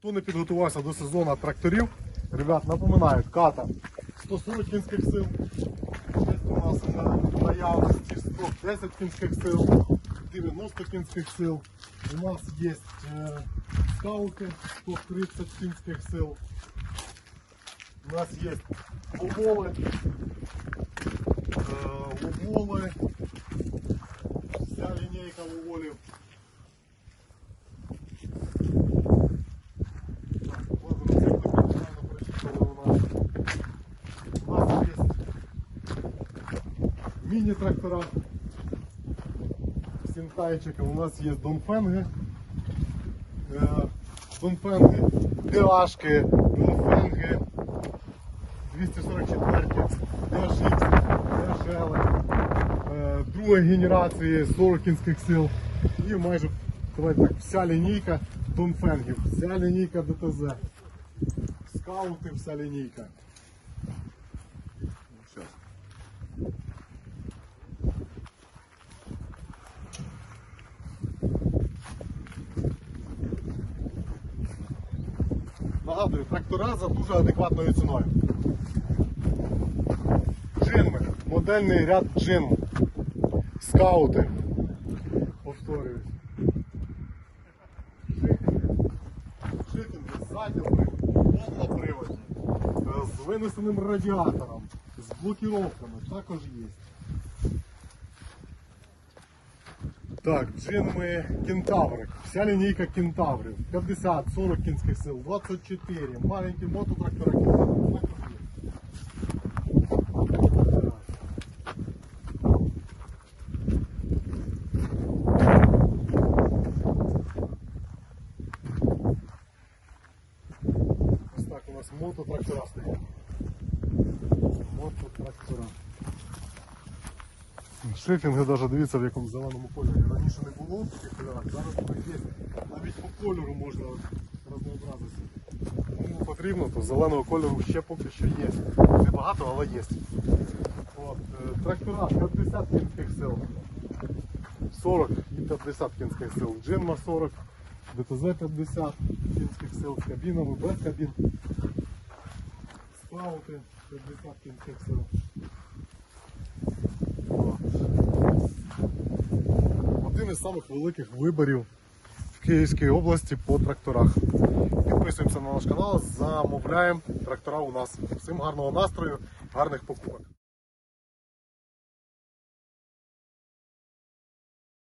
Хто не підготувався до сезону тракторів, ребят, напоминаю, ката 140 кінських сил. Є у нас на наявності 110 кінських сил, 90 кінських сил. У нас є е, скаути 130 кінських сил. У нас є ловоли, е, вся лінійка ловолів. У нас є міні-трактора з. У нас є донфенги. Е, Донфенги, DH, донфенги, 244, DHX, DHL, е, другої генерації 40 кінських сил. І майже так, вся лінійка донфенгів, вся лінійка ДТЗ. Скаути, вся лінійка. Нагадую, трактора за дуже адекватною ціною. Джинми, модельний ряд джинм. Скаути. Повторююсь. Шитинги, заділ привод, повноприводні, е, з винесеним радіатором, з блокіровками також є. Так, джинми кентаврик. Вся лінійка кентаврів. 50, 40 кінських сил, 24. Маленькі мототрактори кентаври. Також є. Ось так у нас мототрактора стоять. Мототрактора. Шифінги навіть дивіться в якому зеленому кольорі. Раніше не було таких кольорах, зараз вони є. Навіть по кольору можна рознообразитися. Кому потрібно, то зеленого кольору ще поки що є. Небагато, але є. От, е, трактора 50 кінських сил. 40 і 50 кінських сил. Джинма 40, ДТЗ 50 кінських сил з кабінами, без кабін. Скаути 50 кінських сил. От. Один із самих великих виборів в Київській області по тракторах. Підписуємося на наш канал, замовляємо трактора у нас. Всім гарного настрою, гарних покупок.